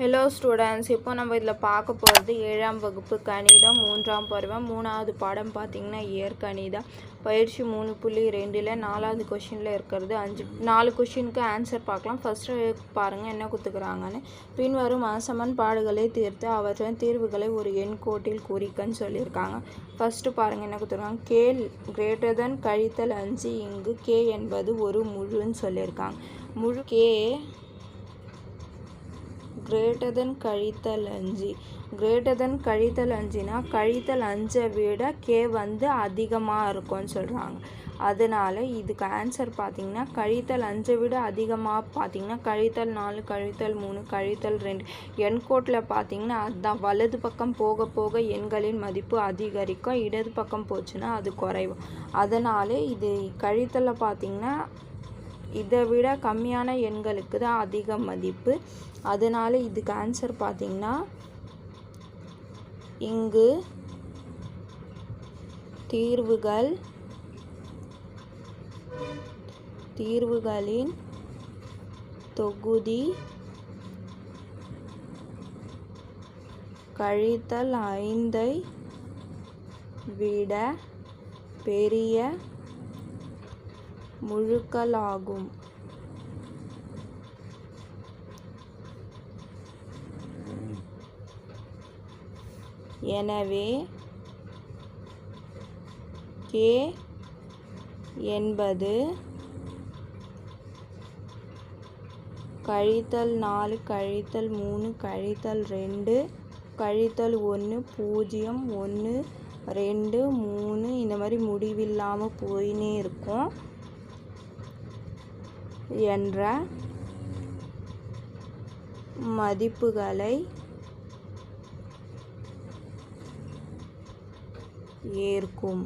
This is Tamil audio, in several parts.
ஹலோ ஸ்டூடெண்ட்ஸ் இப்போ நம்ம இதில் பார்க்க போகிறது ஏழாம் வகுப்பு கணிதம் மூன்றாம் பருவம் மூணாவது பாடம் பார்த்திங்கன்னா இயற்கணிதம் பயிற்சி மூணு புள்ளி ரெண்டில் நாலாவது கொஷினில் இருக்கிறது அஞ்சு நாலு கொஷினுக்கு ஆன்சர் பார்க்கலாம். ஃபஸ்ட்டு பாருங்கள் என்ன கொடுத்துக்கிறாங்கன்னு பின்வரும் சமன்பாடுகளை தீர்த்து அவற்றின் தீர்வுகளை ஒரு எண் கோட்டில் குறிக்கன்னு சொல்லியிருக்காங்க. ஃபஸ்ட்டு பாருங்கள் என்ன கொடுத்துருக்காங்க கே கிரேட்டர் தென் கழித்தல் அஞ்சு இங்கு கே என்பது ஒரு முழுன்னு சொல்லியிருக்காங்க. முழு கே கிரேட்டர் தென் கழித்தல் அஞ்சு. கிரேட்டர் தென் கழித்தல் அஞ்சுனா கழித்தல் அஞ்சை விட கே வந்து அதிகமாக இருக்கும்னு சொல்கிறாங்க அதனால் இதுக்கு ஆன்சர் பார்த்திங்கன்னா கழித்தல் அஞ்சை விட அதிகமாக பார்த்திங்கன்னா கழித்தல் நாலு கழித்தல் மூணு கழித்தல் ரெண்டு. எண்கோட்டில் பார்த்திங்கன்னா அதுதான் வலது பக்கம் போக போக எண்களின் மதிப்பு அதிகரிக்கும் இடது பக்கம் போச்சுன்னா அது குறைவும் அதனால் இது கழித்தலில் பார்த்திங்கன்னா இதை விட கம்மியான எண்களுக்கு தான் அதிக மதிப்பு. அதனால் இதுக்கு ஆன்சர் பார்த்திங்கன்னா இங்கு தீர்வுகள் தீர்வுகளின் தொகுதி கழித்தல் ஐந்தை விட பெரிய முழுக்களாகும். எனவே கே என்பது கழித்தல் நாலு கழித்தல் மூணு கழித்தல் ரெண்டு கழித்தல் ஒன்று பூஜ்ஜியம் ஒன்று ரெண்டு மூணு இந்த மாதிரி முடிவில்லாமல் போயினே இருக்கும். என்ற மதிப்புகளை ஏற்கும்.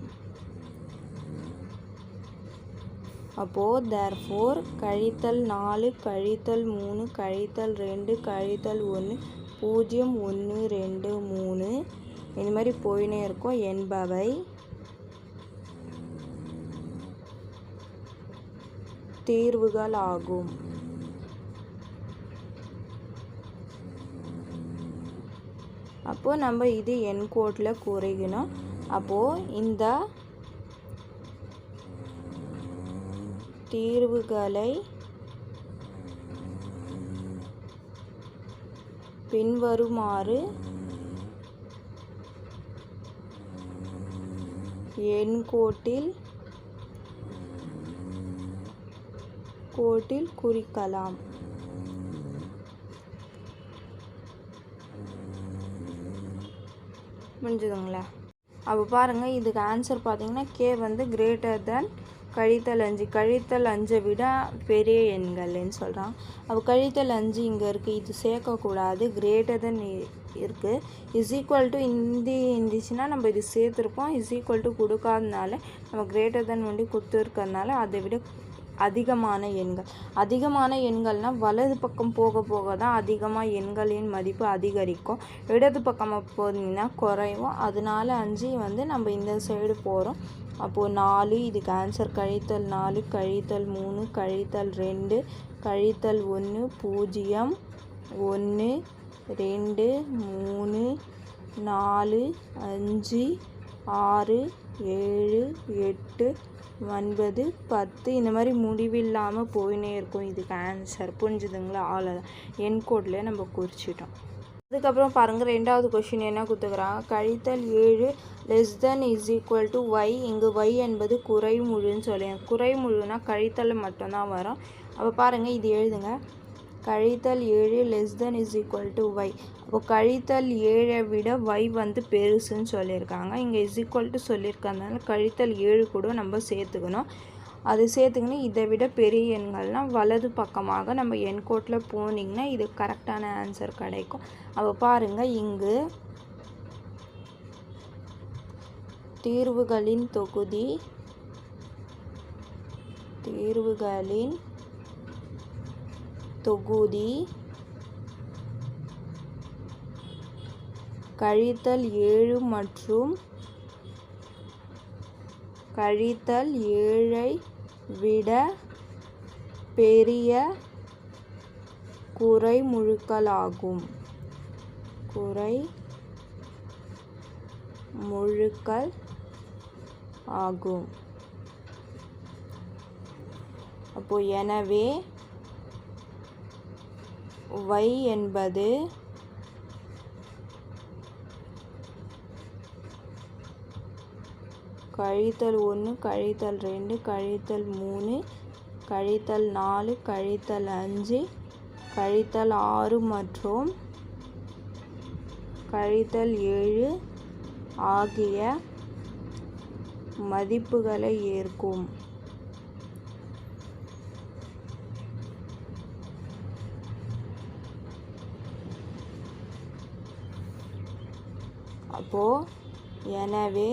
அப்போது தேர்ஃபோர் கழித்தல் நாலு கழித்தல் மூணு கழித்தல் ரெண்டு கழித்தல் ஒன்று பூஜ்ஜியம் ஒன்று ரெண்டு மூணு இந்த மாதிரி போயினே இருக்கும். என்பவை தீர்வுகள் ஆகும் அப்போது நம்ம இது என் கோட்டில் குறைக்கணும் அப்போது இந்த தீர்வுகளை பின்வருமாறு எண் கோட்டில் குறிக்கலாம். முடிஞ்சதுங்களா. அப்போ பாருங்கள் இதுக்கு ஆன்சர் பார்த்தீங்கன்னா கே வந்து கிரேட்டர் தென் கழித்தல் அஞ்சு. கழித்தல் அஞ்சை விட பெரிய எண்கள்னு சொல்கிறான் அப்போ கழித்தல் அஞ்சு இங்கே இருக்குது இது சேர்க்கக்கூடாது. கிரேட்டர் தென் இருக்குது இஸ் ஈக்குவல் டு இந்தி இருந்துச்சுன்னா நம்ம இது சேர்த்துருப்போம். இஸ் ஈக்குவல் டு கொடுக்காதனால நம்ம கிரேட்டர் தென் வண்டி கொடுத்துருக்கறனால அதை விட அதிகமான எண்கள். அதிகமான எண்கள்னால் வலது பக்கம் போக போக தான் அதிகமாக எண்களின் மதிப்பு அதிகரிக்கும். இடது பக்கமாக போனீங்கன்னா குறையும் அதனால அஞ்சு வந்து நம்ம இந்த சைடு போகிறோம் அப்போது நாலு இதுக்கு ஆன்சர் கழித்தல் நாலு கழித்தல் மூணு கழித்தல் ரெண்டு கழித்தல் ஒன்று பூஜ்ஜியம் ஒன்று ரெண்டு மூணு நாலு அஞ்சு ஆறு ஏழு எட்டு ஒன்பது பத்து இந்த மாதிரி முடிவில்லாமல் போயினே இருக்கும். இதுக்கு ஆன்சர் புரிஞ்சுதுங்களா? ஆள என் கோட்லேயே நம்ம குறிச்சிட்டோம். அதுக்கப்புறம் பாருங்கள் ரெண்டாவது கொஷின் என்ன கொடுத்துக்கிறாங்க கழித்தல் ஏழு less than is equal to Y இங்கு ஒய் என்பது குறைமுழுன்னு சொல்லி குறைமுழுனா கழித்தல் மட்டும்தான் வரும். அப்போ பாருங்கள் இது எழுதுங்க. கழித்தல் ஏழு less than is equal to Y அப்போ கழித்தல் ஏழை விட ஒய் வந்து பெருசுன்னு சொல்லியிருக்காங்க. இங்கே இஸ் ஈக்குவல் டு சொல்லியிருக்கறதுனால கழித்தல் ஏழு கூட நம்ம சேர்த்துக்கணும். அது சேர்த்துக்கணும் இதை விட பெரிய எண்கள்னால் வலது பக்கமாக நம்ம எண் கோட்டில் போனீங்கன்னா இது கரெக்டான ஆன்சர் கிடைக்கும். அப்போ பாருங்கள் இங்கு தீர்வுகளின் தொகுதி தீர்வுகளின் தொகுதி கழித்தல் ஏழு மற்றும் கழித்தல் ஏழை விட பெரிய குறை முழுக்களாகும். குறை முழுக்கள் ஆகும். அப்போ எனவே y என்பது கழித்தல் ஒன்று கழித்தல் ரெண்டு கழித்தல் மூணு கழித்தல் நாலு கழித்தல் அஞ்சு கழித்தல் ஆறு மற்றும் கழித்தல் ஏழு ஆகிய மதிப்புகளை ஏற்கும். அப்போது எனவே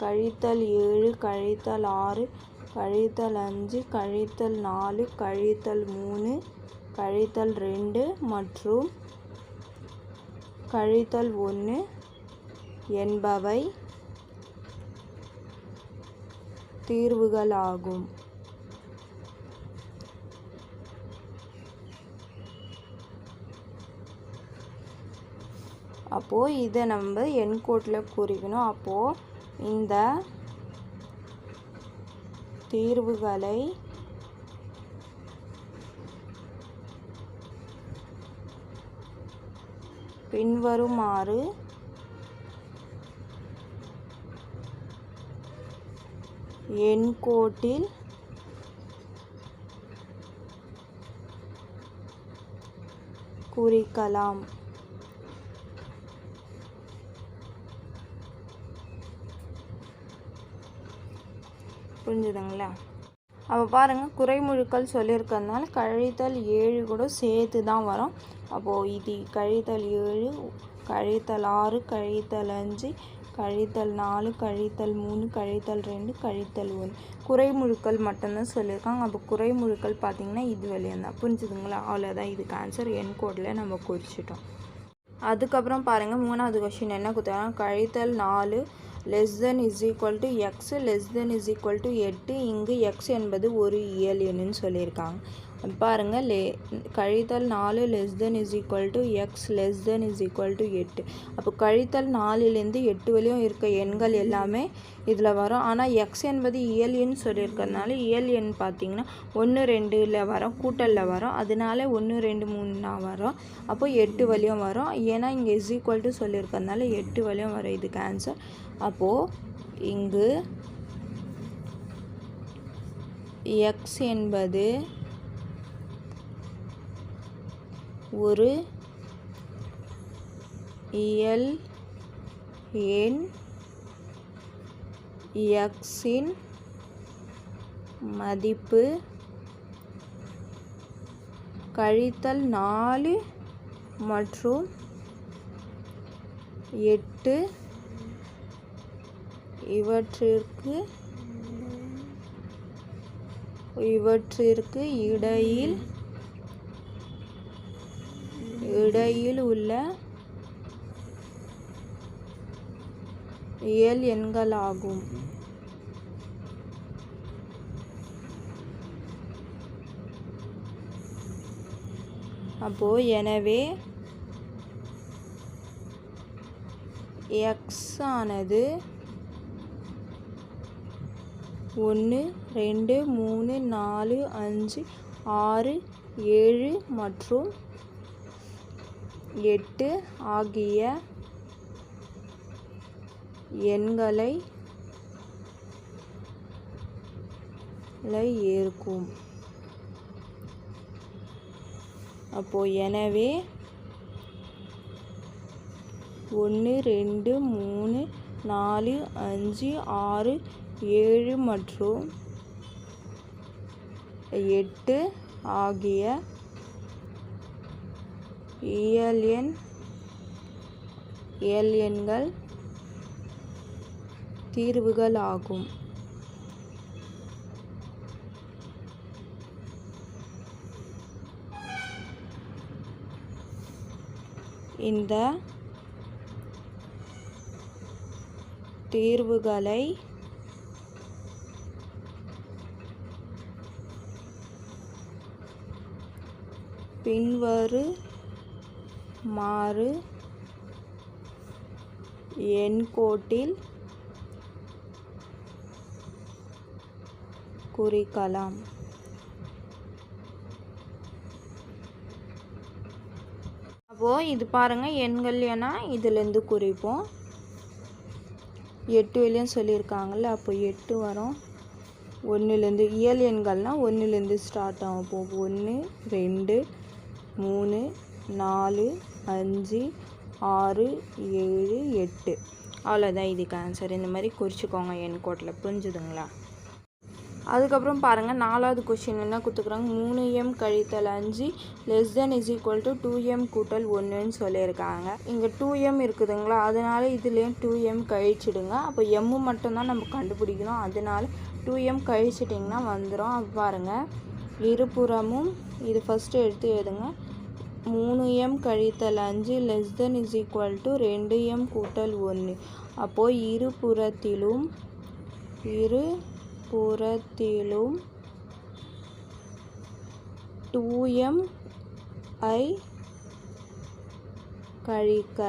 கழித்தல் ஏழு கழித்தல் ஆறு கழித்தல் அஞ்சு கழித்தல் நாலு கழித்தல் மூணு கழித்தல் ரெண்டு மற்றும் கழித்தல் ஒன்று என்பவை தீர்வுகளாகும். அப்போது இதை நம்ம என்கோட்டில் குறிக்கணும். அப்போது இந்த தீர்வுகளை பின்வருமாறு என்கோட்டில் குறிக்கலாம். புரிஞ்சுதுங்களா? அப்போ பாருங்கள் குறைமுழுக்கள் சொல்லியிருக்கறதுனால கழித்தல் ஏழு கூட சேர்த்து தான் வரும். அப்போது இது கழித்தல் ஏழு கழித்தல் ஆறு கழித்தல் அஞ்சு கழித்தல் நாலு கழித்தல் மூணு கழித்தல் ரெண்டு கழித்தல் ஒன்று. குறைமுழுக்கள் மட்டும்தான் சொல்லியிருக்காங்க. அப்போ குறைமுழுக்கள் பார்த்தீங்கன்னா இது வழியாக தான் புரிஞ்சுதுங்களா? அவ்வளோதான் இதுக்கு ஆன்சர் என் கோடில் நம்ம குறிச்சிட்டோம். அதுக்கப்புறம் பாருங்கள் மூணாவது கொஷின் என்ன கொடுத்தாங்க கழித்தல் நாலு less than is equal to X less than is equal to எட்டு இங்கு எக்ஸ் என்பது ஒரு இயல் எண்ணுன்னு சொல்லியிருக்காங்க. பாருங்கள் லே கழித்தல் நாலு less than is equal to X less than is equal to எட்டு. அப்போ கழித்தல் நாலுலேருந்து எட்டு வரையும் இருக்க எண்கள் எல்லாமே இதில் வரும். ஆனால் எக்ஸ் என்பது இயல் எண் சொல்லியிருக்கிறதுனால இயல் எண் பார்த்திங்கன்னா ஒன்று ரெண்டில் வரும் கூட்டலில் வரும். அதனால ஒன்று ரெண்டு மூணுனா வரும். அப்போ எட்டு வழியும் வரும். ஏன்னா இங்கே இஸ் ஈக்குவல் டு சொல்லியிருக்கிறதுனால எட்டு வழியும் வரும் இதுக்கு ஆன்சர் அப்போது இங்கு எக்ஸ் என்பது ஒரு இயல் எண் எக்ஸின் மதிப்பு கழித்தல் நாலு மற்றும் எட்டு இவற்றிற்கு இவற்றிற்கு இடையில் இடையில் உள்ள இயல் எண்களாகும். அப்போ எனவே எக்ஸ் ஆனது ஒன்று ரெண்டு மூணு நாலு அஞ்சு ஆறு ஏழு மற்றும் எட்டு ஆகிய எண்களை ஏற்கும். அப்போ எனவே ஒன்று ரெண்டு மூணு நாலு அஞ்சு ஆறு ஏழு மற்றும் எட்டு ஆகிய இயல் எண் இயல் எண்கள் தீர்வுகள் ஆகும் இந்த தீர்வுகளை பின்வரு மாறு எண்கோட்டில் குறிக்கலாம். அப்போது இது பாருங்கள் எண்கள் ஏன்னா இதுலேருந்து குறிப்போம். எட்டு வெளியும் சொல்லியிருக்காங்கல்ல அப்போ எட்டு வரும். ஒன்றுலேருந்து இயல் எண்கள்னால் ஒன்றுலேருந்து ஸ்டார்ட் ஆகும். போகும் ஒன்று ரெண்டு மூணு நாலு அஞ்சு ஆறு ஏழு எட்டு. அவ்வளோதான் இதுக்கு ஆன்சர் இந்த மாதிரி குறிச்சிக்கோங்க என் கோட்டில் புரிஞ்சுதுங்களா? அதுக்கப்புறம் பாருங்கள் நாலாவது கொஷின் என்ன கொடுத்துக்குறாங்க மூணு எம் கழித்தல் அஞ்சு less than is equal to two M கூட்டல் ஒன்றுன்னு சொல்லியிருக்காங்க. இங்கே டூ எம் இருக்குதுங்களா? அதனால இதுலேயும் டூ எம் கழிச்சிடுங்க. அப்போ எம்மு மட்டும்தான் நம்ம கண்டுபிடிக்கணும். அதனால டூ எம் கழிச்சிட்டிங்கன்னா வந்துடும் அப்போ பாருங்கள் இருபுறமும் இது ஃபஸ்ட்டு எடுத்து எழுதுங்க. மூணு எம் கழித்தல் அஞ்சு less than is equal to ரெண்டு எம் கூட்டல் ஒன்று அப்போது இருபுறத்திலும் இரு புறத்திலும் டூ எம் ஐ கழிக்க.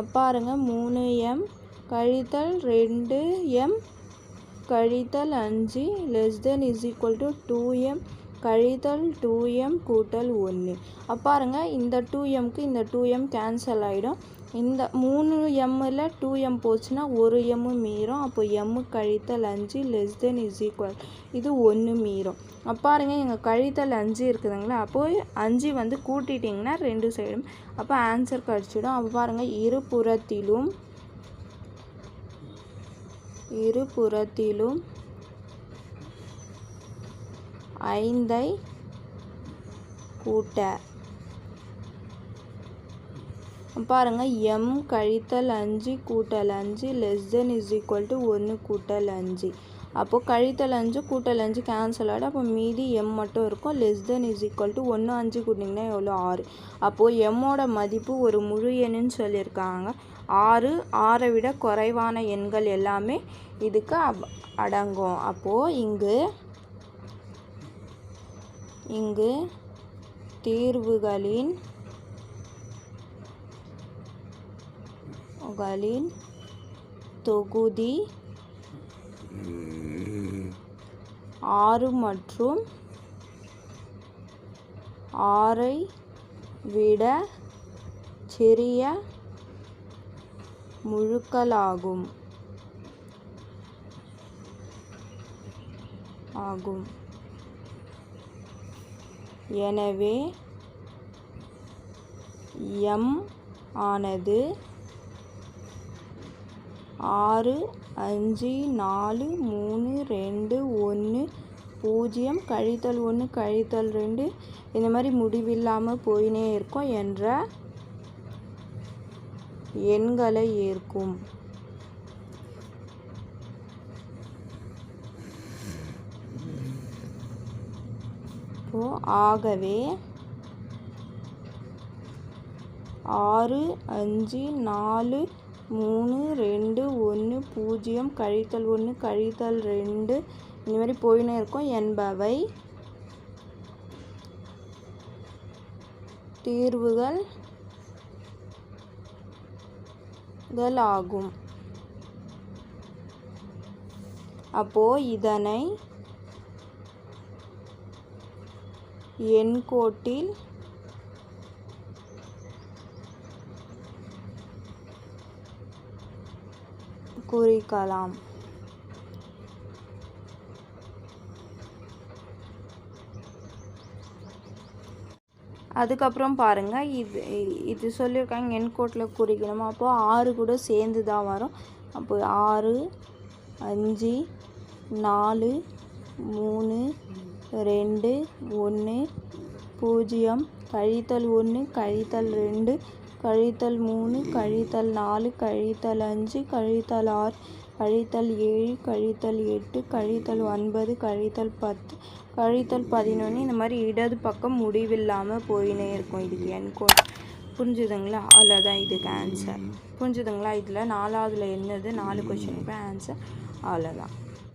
அப்பாருங்க மூணு எம் கழித்தல் ரெண்டு எம் கழித்தல் அஞ்சு less than is equal to two M கழித்தல் டூ எம் கூட்டல் ஒன்று அப்பாருங்க இந்த டூ எம்க்கு இந்த டூ எம் கேன்சல் ஆகிடும் இந்த மூணு எம்மில் டூ எம் போச்சுன்னா ஒரு எம்மு மீறும். அப்போ எம்மு கழித்தல் அஞ்சு லெஸ் தென் இஸ் ஈக்குவல் இது ஒன்று மீறும். பாருங்க எங்கள் கழித்தல் அஞ்சு இருக்குதுங்களா? அப்போது அஞ்சு வந்து கூட்டிட்டிங்கன்னா ரெண்டு சைடும் அப்போ ஆன்சர் கழிச்சிடும் அப்போ பாருங்கள் இருபுறத்திலும் இருபுறத்திலும் ஐந்தை கூட்ட. பாருங்க எம் கழித்தல் அஞ்சு கூட்டல் அஞ்சு less than is equal to ஒன்று கூட்டல் அஞ்சு. அப்போது கழித்தல் அஞ்சு கூட்டல் அஞ்சு கேன்சல் ஆகிடும் அப்போ மீதி எம் மட்டும் இருக்கும். Less than is equal to ஒன்று அஞ்சு கூட்டிங்கன்னா எவ்வளோ ஆறு. அப்போது எம்மோட மதிப்பு ஒரு முழு எண்ணுன்னு சொல்லியிருக்காங்க. ஆறு ஆறை விட குறைவான எண்கள் எல்லாமே இதுக்கு அப் அடங்கும். அப்போது இங்கு இங்கு தீர்வுகளின் களின் தொகுதி ஆறு மற்றும் ஆறை விட சிறிய முழுக்களாகும். ஆகும். எனவே எம் ஆனது ஆறு அஞ்சு நாலு மூணு ரெண்டு ஒன்று பூஜ்ஜியம் கழித்தல் ஒன்று கழித்தல் ரெண்டு இந்த மாதிரி முடிவில்லாமல் போயினே இருக்கும் என்ற எண்களை ஏற்கும். ஆகவே ஆறு அஞ்சு நாலு மூணு ரெண்டு ஒன்று பூஜ்ஜியம் கழித்தல் ஒன்று கழித்தல் ரெண்டு இந்த மாதிரி போயினே இருக்கும். என்பவை தீர்வுகள் ஆகும் அப்போ இதனை எண்கோட்டில் குறிக்கலாம். அதுக்கப்புறம் பாருங்கள் இது இது சொல்லியிருக்காங்க என் கோட்டில் குறிக்கணுமா. அப்போது ஆறு கூட சேர்ந்து தான் வரும். அப்போ ஆறு அஞ்சு நாலு மூணு ரெண்டு ஒன்று பூஜ்ஜியம் கழித்தல் ஒன்று கழித்தல் ரெண்டு கழித்தல் மூணு கழித்தல் நாலு கழித்தல் அஞ்சு கழித்தல் ஆறு கழித்தல் ஏழு கழித்தல் எட்டு கழித்தல் ஒன்பது கழித்தல் பத்து கழித்தல் பதினொன்று இந்த மாதிரி இடது பக்கம் முடிவில்லாமல் போயினே இருக்கும். இதுக்கு என் கோட் புரிஞ்சுதுங்களா? அவ்வளோதான் இதுக்கு ஆன்சர் புரிஞ்சுதுங்களா? இதில் நாலாவதுல என்னது? நாலு கொஷினுக்கு ஆன்சர் அவ்வளோதான்